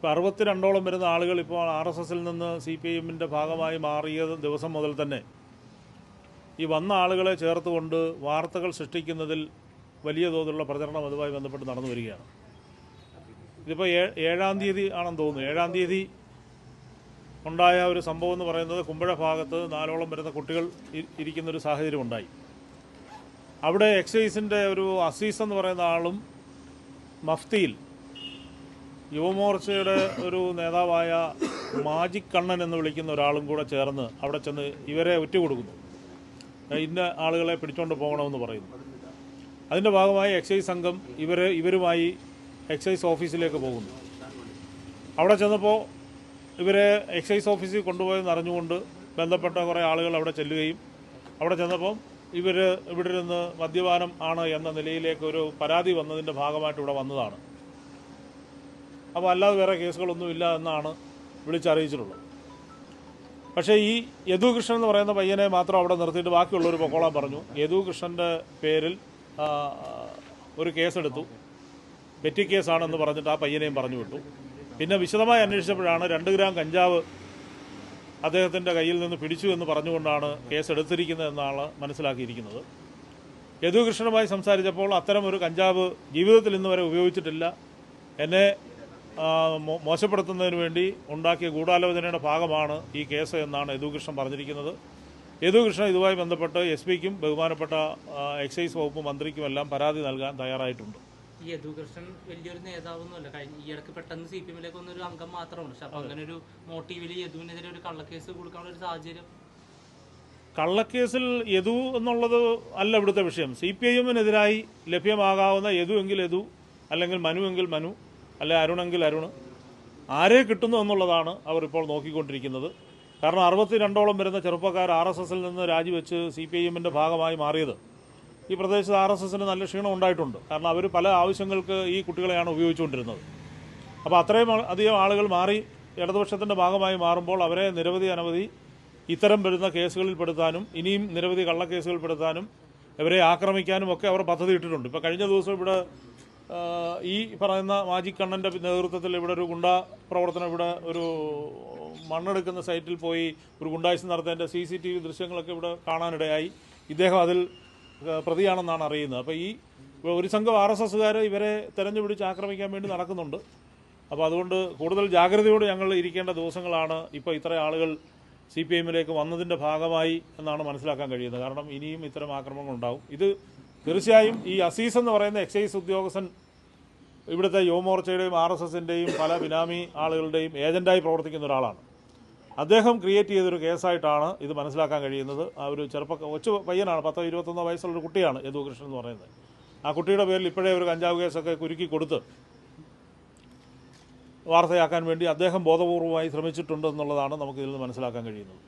ഇപ്പോൾ അറുപത്തിരണ്ടോളം വരുന്ന ആളുകൾ ഇപ്പോൾ ആർ എസ് എസിൽ നിന്ന് സി പി എമ്മിന്റെ ഭാഗമായി മാറിയ ദിവസം മുതൽ തന്നെ. ഈ വന്ന ആളുകളെ ചേർത്തുകൊണ്ട് വാർത്തകൾ സൃഷ്ടിക്കുന്നതിൽ വലിയ തോതിലുള്ള പ്രചരണം അതുമായി ബന്ധപ്പെട്ട് നടന്നു വരികയാണ്. ഇതിപ്പോൾ ഏ- ഏഴാം തീയതി ആണെന്ന് തോന്നുന്നു. ഏഴാം തീയതി ഉണ്ടായ ഒരു സംഭവം എന്ന് പറയുന്നത് കുമ്പഴ ഭാഗത്ത് നാലോളം വരുന്ന കുട്ടികൾ ഇരിക്കുന്നൊരു സാഹചര്യം ഉണ്ടായി. അവിടെ എക്സൈസിന്റെ ഒരു അസീസ് എന്ന് പറയുന്ന ആളും മഫ്തിയിൽ യുവമോർച്ചയുടെ ഒരു നേതാവായ മാജിക് കണ്ണൻ എന്ന് വിളിക്കുന്ന ഒരാളും കൂടെ ചേർന്ന് അവിടെ ചെന്ന് ഇവരെ ഒറ്റുകൊടുക്കുന്നു. ഇന്ന ആളുകളെ പിടിച്ചോണ്ട് പോകണമെന്ന് പറയുന്നു. അതിന്റെ ഭാഗമായി എക്സൈസ് സംഘം ഇവരെ ഇവരുമായി എക്സൈസ് ഓഫീസിലേക്ക് പോകുന്നു. അവിടെ ചെന്നപ്പോൾ ഇവരെ എക്സൈസ് ഓഫീസിൽ കൊണ്ടുപോയെന്ന് അറിഞ്ഞുകൊണ്ട് ബന്ധപ്പെട്ട കുറേ ആളുകൾ അവിടെ ചെല്ലുകയും അവിടെ ചെന്നപ്പം ഇവർ ഇവിടെ നിന്ന് മദ്യപാനം ആണ് എന്ന നിലയിലേക്ക് ഒരു പരാതി വന്നതിന്റെ ഭാഗമായിട്ട് ഇവിടെ വന്നതാണ്. അപ്പോൾ അല്ലാതെ വേറെ കേസുകളൊന്നുമില്ല എന്നാണ് വിളിച്ചറിയിച്ചിട്ടുള്ളത്. പക്ഷേ ഈ യദുകൃഷ്ണൻ എന്ന് പറയുന്ന പയ്യനെ മാത്രം അവിടെ നിർത്തിയിട്ട് ബാക്കിയുള്ളവർ പൊക്കോളാൻ പറഞ്ഞു. യദുകൃഷ്ണന്റെ പേരിൽ ഒരു കേസെടുത്തു. പെറ്റി കേസാണെന്ന് പറഞ്ഞിട്ട് ആ പയ്യനെയും പറഞ്ഞു വിട്ടു. പിന്നെ വിശദമായി അന്വേഷിച്ചപ്പോഴാണ് രണ്ട് ഗ്രാം കഞ്ചാവ് അദ്ദേഹത്തിന്റെ കയ്യിൽ നിന്ന് പിടിച്ചു എന്ന് പറഞ്ഞുകൊണ്ടാണ് കേസ് എടുത്തിരിക്കുന്നത് എന്നാണ് മനസ്സിലാക്കിയിരിക്കുന്നത്. യദുകൃഷ്ണനുമായി സംസാരിച്ചപ്പോൾ അത്തരം ഒരു കഞ്ചാവ് ജീവിതത്തിൽ ഇന്ന് വരെ ഉപയോഗിച്ചിട്ടില്ല. എന്നെ മോശപ്പെടുത്തുന്നതിന് വേണ്ടി ഉണ്ടാക്കിയ ഗൂഢാലോചനയുടെ ഭാഗമാണ് ഈ കേസ് എന്നാണ് യദുകൃഷ്ണൻ പറഞ്ഞിരിക്കുന്നത്. യദുകൃഷ്ണൻ ഇതുമായി ബന്ധപ്പെട്ട് എസ് പിക്കും ബഹുമാനപ്പെട്ട എക്സൈസ് വകുപ്പ് മന്ത്രിക്കുമെല്ലാം പരാതി നൽകാൻ തയ്യാറായിട്ടുണ്ട്. ഈ യദുകൃഷ്ണൻ വലിയൊരു നേതാവൊന്നുമല്ല. കഴിഞ്ഞ ഈ ഇടയ്ക്ക് പെട്ടെന്ന് സി പി എമ്മിലേക്ക് വന്നൊരു അംഗം മാത്രമാണ്. പക്ഷെ അപ്പൊ അങ്ങനെ ഒരു മോട്ടീവിൽ യദുവിനെതിരെ ഒരു കള്ളക്കേസ് കൊടുക്കാനുള്ള ഒരു സാഹചര്യം. കള്ളക്കേസിൽ യദു എന്നുള്ളത് അല്ല ഇവിടുത്തെ വിഷയം. സി പി ഐ എമ്മിനെതിരായി ലഭ്യമാകാവുന്ന യദു എങ്കിൽ യദു അല്ലെങ്കിൽ മനു എങ്കിൽ മനു അല്ലെ അരുണെങ്കിൽ അരുൺ ആരെ കിട്ടുന്നു എന്നുള്ളതാണ് അവർ ഇപ്പോൾ നോക്കിക്കൊണ്ടിരിക്കുന്നത്. കാരണം അറുപത്തി രണ്ടോളം വരുന്ന ചെറുപ്പക്കാർ ആർ എസ് എസിൽ നിന്ന് രാജിവെച്ച് സി പി ഐ എമ്മിന്റെ ഭാഗമായി മാറിയത്. ഈ പ്രദേശത്ത് ആർ എസ് എസിന് നല്ല ക്ഷീണം ഉണ്ടായിട്ടുണ്ട്. കാരണം അവർ പല ആവശ്യങ്ങൾക്ക് ഈ കുട്ടികളെയാണ് ഉപയോഗിച്ചുകൊണ്ടിരുന്നത്. അപ്പോൾ അത്രയും അധികം ആളുകൾ മാറി ഇടതുപക്ഷത്തിന്റെ ഭാഗമായി മാറുമ്പോൾ അവരെ നിരവധി അനവധി ഇത്തരം വരുന്ന കേസുകളിൽ പെടുത്താനും ഇനിയും നിരവധി കള്ളക്കേസുകൾ പെടുത്താനും ഇവരെ ആക്രമിക്കാനും ഒക്കെ അവർ പദ്ധതി ഇട്ടിട്ടുണ്ട് ഇപ്പോൾ കഴിഞ്ഞ ദിവസം ഇവിടെ ഈ പറയുന്ന മാജിക് കണ്ണന്റെ നേതൃത്വത്തിൽ ഇവിടെ ഒരു ഗുണ്ടാ പ്രവർത്തനം ഇവിടെ ഒരു മണ്ണെടുക്കുന്ന സൈറ്റിൽ പോയി ഒരു ഗുണ്ടായ്സ് നടത്തേണ്ട സി സി ടി വി ദൃശ്യങ്ങളൊക്കെ ഇവിടെ കാണാനിടയായി. ഇദ്ദേഹം അതിൽ പ്രതിയാണെന്നാണ് അറിയുന്നത്. അപ്പോൾ ഈ ഒരു സംഘം ആർ എസ് എസ്സുകാർ ഇവരെ തെരഞ്ഞു പിടിച്ച് ആക്രമിക്കാൻ വേണ്ടി നടക്കുന്നുണ്ട്. അപ്പോൾ അതുകൊണ്ട് കൂടുതൽ ജാഗ്രതയോടെ ഞങ്ങൾ ഇരിക്കേണ്ട ദിവസങ്ങളാണ് ഇപ്പോൾ ഇത്ര ആളുകൾ സി പി എമ്മിലേക്ക് വന്നതിന്റെ ഭാഗമായി എന്നാണ് മനസ്സിലാക്കാൻ കഴിയുന്നത്. കാരണം ഇനിയും ഇത്തരം ആക്രമണങ്ങൾ ഉണ്ടാവും ഇത് തീർച്ചയായും ഈ അസീസ് എന്ന് പറയുന്ന എക്സൈസ് ഉദ്യോഗസ്ഥൻ ഇവിടുത്തെ യുവമോർച്ചയുടെയും ആർ എസ് എസിന്റെയും പല ബിനാമി ആളുകളുടെയും ഏജന്റായി പ്രവർത്തിക്കുന്ന ഒരാളാണ്. അദ്ദേഹം ക്രിയേറ്റ് ചെയ്തൊരു കേസായിട്ടാണ് ഇത് മനസ്സിലാക്കാൻ കഴിയുന്നത്. ആ ഒരു ചെറുപ്പ കൊച്ചു പയ്യനാണ് പത്തോ ഇരുപത്തൊന്നോ വയസ്സുള്ളൊരു കുട്ടിയാണ് യദുകൃഷ്ണൻ എന്ന് പറയുന്നത്. ആ കുട്ടിയുടെ പേരിൽ ഇപ്പോഴേ ഒരു കഞ്ചാവ് കേസൊക്കെ കുരുക്കി കൊടുത്ത് വാർത്തയാക്കാൻ വേണ്ടി അദ്ദേഹം ബോധപൂർവമായി ശ്രമിച്ചിട്ടുണ്ടെന്നുള്ളതാണ് നമുക്ക് ഇതിൽ നിന്ന് മനസ്സിലാക്കാൻ കഴിയുന്നത്.